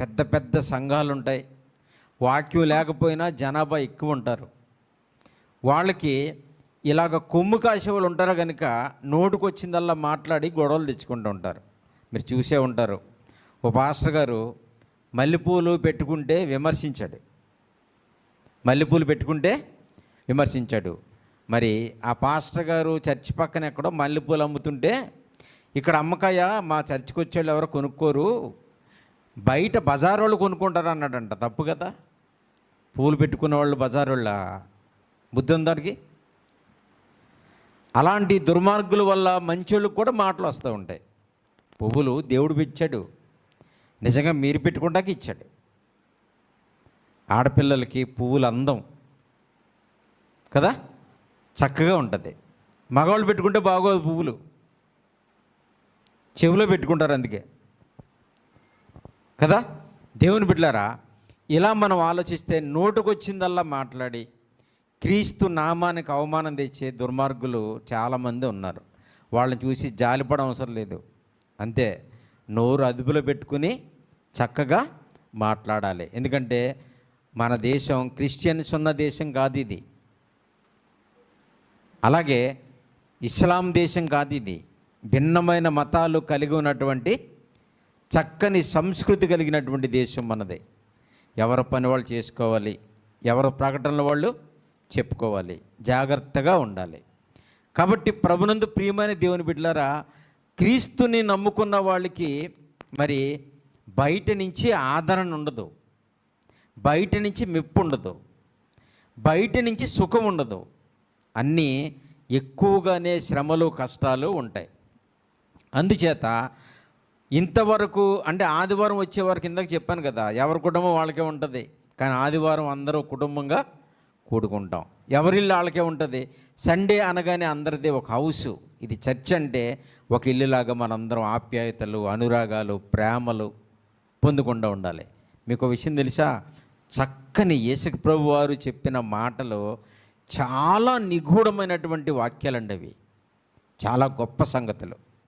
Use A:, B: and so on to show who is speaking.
A: పెద్ద పెద్ద సంఘాలు ఉంటాయి వాక్యం లేకపోయినా జనాభా ఎక్కువ ఉంటారు వాళ్ళకి ఇలాగ కొమ్ము కాసే వాళ్ళు ఉంటారు కనుక నోటుకొచ్చిందల్లా మాట్లాడి గొడవలు తెచ్చుకుంటూ ఉంటారు. మీరు చూసే ఉంటారు. ఓ పాస్టర్ గారు మల్లెపూలు పెట్టుకుంటే విమర్శించాడు. మల్లెపూలు పెట్టుకుంటే విమర్శించాడు. మరి ఆ పాస్టర్ గారు చర్చి పక్కన ఎక్కడో మల్లెపూలు అమ్ముతుంటే ఇక్కడ అమ్మకాయ మా చర్చికి వచ్చేవాళ్ళు ఎవరో కొనుక్కోరు బయట బజార్ వాళ్ళు కొనుక్కుంటారు అన్నాడంట తప్పు కదా? పూలు పెట్టుకున్న వాళ్ళు బజార్ వాళ్ళ బుద్ధి ఉందానికి అలాంటి దుర్మార్గుల వల్ల మంచోళ్ళకి కూడా మాటలు వస్తూ ఉంటాయి. పువ్వులు దేవుడు ఇచ్చాడు. నిజంగా మీరు పెట్టుకుంటాకి ఇచ్చాడు. ఆడపిల్లలకి పువ్వులు అందం. కదా? చక్కగా ఉంటుంది. మగవాళ్ళు పెట్టుకుంటే బాగోదు పువ్వులు. చెవిలో పెట్టుకుంటారు అందుకే. కదా? దేవుని బిడ్డలారా ఇలా మనం ఆలోచిస్తే నోటుకొచ్చిందల్లా మాట్లాడి క్రీస్తు నామానికి అవమానం తెచ్చే దుర్మార్గులు చాలామంది ఉన్నారు. వాళ్ళని చూసి జాలిపడం అవసరం లేదు. అంతే నోరు అదుపులో పెట్టుకుని చక్కగా మాట్లాడాలి. ఎందుకంటే మన దేశం క్రిస్టియన్స్ ఉన్న దేశం కాదు ఇది. అలాగే ఇస్లాం దేశం కాదు ఇది. భిన్నమైన మతాలు కలిగి ఉన్నటువంటి చక్కని సంస్కృతి కలిగినటువంటి దేశం మనదే. ఎవరి పని వాళ్ళు చేసుకోవాలి ఎవరి ప్రకటనలు వాళ్ళు చెప్పుకోవాలి జాగ్రత్తగా ఉండాలి. కాబట్టి ప్రభునందు ప్రియమైన దేవుని బిడ్డలారా క్రీస్తుని నమ్ముకున్న వాళ్ళకి మరి బయట నుంచి ఆదరణ ఉండదు. బయట నుంచి మెప్పు ఉండదు. బయట నుంచి సుఖం ఉండదు. అన్నీ ఎక్కువగానే శ్రమలు కష్టాలు ఉంటాయి. అందుచేత ఇంతవరకు అంటే ఆదివారం వచ్చే వరకు ఇందాక చెప్పాను కదా ఎవరి కుటుంబం వాళ్ళకే ఉంటుంది. కానీ ఆదివారం అందరూ కుటుంబంగా కూడుకుంటాం. ఎవరిల్లు వాళ్ళకే ఉంటుంది. సండే అనగానే అందరిది ఒక హౌస్. ఇది చర్చ్ అంటే ఒక ఇల్లులాగా మనందరం ఆప్యాయతలు అనురాగాలు ప్రేమలు పొందుకుండా ఉండాలి. మీకు ఒక విషయం తెలుసా? చక్కని యేసుకు ప్రభు వారు చెప్పిన మాటలు చాలా నిగూఢమైనటువంటి వాక్యాలండి అవి. చాలా గొప్ప సంగతులు.